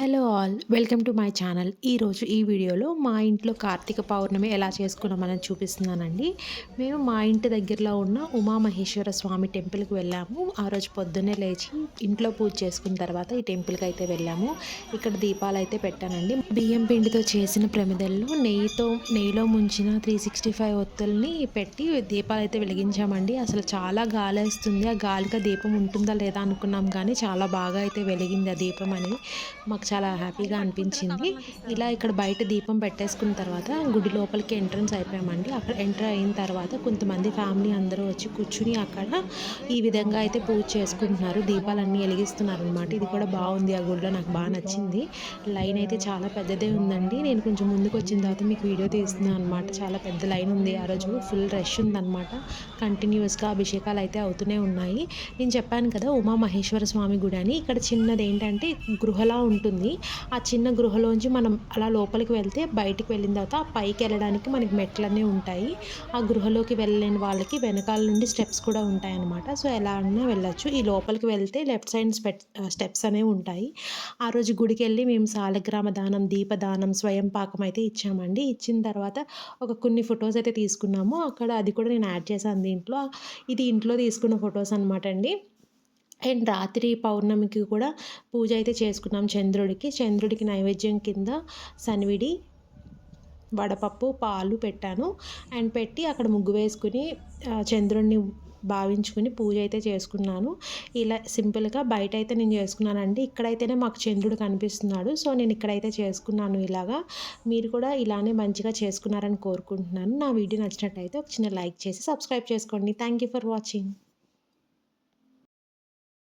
Hello all welcome to my channel. ఈరోజు ఈ వీడియోలో మా ఇంట్లో కార్తీక పౌర్ణమి ఎలా చేసుకున్నామని చూపిస్తున్నానండి. మేము మా ఇంటి దగ్గరలో ఉన్న ఉమామహేశ్వర స్వామి టెంపుల్కి వెళ్ళాము. ఆ రోజు పొద్దున్నే లేచి ఇంట్లో పూజ చేసుకున్న తర్వాత ఈ టెంపుల్కి అయితే వెళ్ళాము. ఇక్కడ దీపాలు అయితే పెట్టానండి. బియ్యం పిండితో చేసిన ప్రమిదల్లో నెయ్యితో నెయ్యిలో ముంచిన త్రీ సిక్స్టీ ఫైవ్ ఒత్తుల్ని పెట్టి దీపాలు అయితే వెలిగించామండి. అసలు చాలా గాలి వేస్తుంది ఆ గాలిగా దీపం ఉంటుందా లేదా అనుకున్నాం కానీ చాలా బాగా అయితే వెలిగింది ఆ దీపం అనేది మాకు చాలా హ్యాపీగా అనిపించింది. ఇలా ఇక్కడ బయట దీపం పెట్టేసుకున్న తర్వాత గుడి లోపలికి ఎంట్రన్స్ అయిపోయామండి. అక్కడ ఎంటర్ అయిన తర్వాత కొంతమంది ఫ్యామిలీ అందరూ వచ్చి కూర్చుని అక్కడ ఈ విధంగా అయితే పూజ చేసుకుంటున్నారు. దీపాలన్నీ వెలిగిస్తున్నారు అనమాట ఇది కూడా బాగుంది. ఆ గుడిలో నాకు బాగా నచ్చింది. లైన్ అయితే చాలా పెద్దదే ఉందండి. నేను కొంచెం ముందుకు వచ్చిన తర్వాత మీకు వీడియో తీస్తున్నాను అనమాట చాలా పెద్ద లైన్ ఉంది. ఆ రోజు ఫుల్ రష్ ఉందన్నమాట. కంటిన్యూస్గా అభిషేకాలు అయితే అవుతూనే ఉన్నాయి. నేను చెప్పాను కదా ఉమా మహేశ్వర స్వామి గుడి అని. ఇక్కడ చిన్నది ఏంటంటే గృహలా ఉంటుంది. ఉంటుంది ఆ చిన్న గృహలోంచి మనం అలా లోపలికి వెళ్తే బయటికి వెళ్ళిన తర్వాత పైకి వెళ్ళడానికి మనకి మెట్లన్నీ ఉంటాయి. ఆ గృహలోకి వెళ్ళలేని వాళ్ళకి వెనకాల నుండి స్టెప్స్ కూడా ఉంటాయన్నమాట. సో ఎలా అన్నా వెళ్ళచ్చు. ఈ లోపలికి వెళ్తే లెఫ్ట్ సైడ్ స్టెప్స్ అనేవి ఉంటాయి. ఆ రోజు గుడికి వెళ్ళి మేము సాలగ్రామ దానం దీపదానం స్వయం పాకం అయితే ఇచ్చామండి. ఇచ్చిన తర్వాత ఒక కొన్ని ఫొటోస్ అయితే తీసుకున్నాము. అక్కడ అది కూడా నేను యాడ్ చేశాను దీంట్లో. ఇది ఇంట్లో తీసుకున్న ఫొటోస్ అనమాట అండి. అండ్ రాత్రి పౌర్ణమికి కూడా పూజ అయితే చేసుకున్నాం చంద్రుడికి. చంద్రుడికి నైవేద్యం కింద సన్విడి వడపప్పు పాలు పెట్టాను. అండ్ పెట్టి అక్కడ ముగ్గు వేసుకుని చంద్రుడిని భావించుకుని పూజ అయితే చేసుకున్నాను. ఇలా సింపుల్గా బయట అయితే నేను చేసుకున్నానండి. ఇక్కడైతేనే మాకు చంద్రుడు కనిపిస్తున్నాడు. సో నేను ఇక్కడైతే చేసుకున్నాను ఇలాగా. మీరు కూడా ఇలానే మంచిగా చేసుకున్నారని కోరుకుంటున్నాను. నా వీడియో నచ్చినట్టయితే ఒక చిన్న లైక్ చేసి సబ్స్క్రైబ్ చేసుకోండి. Thank you for watching.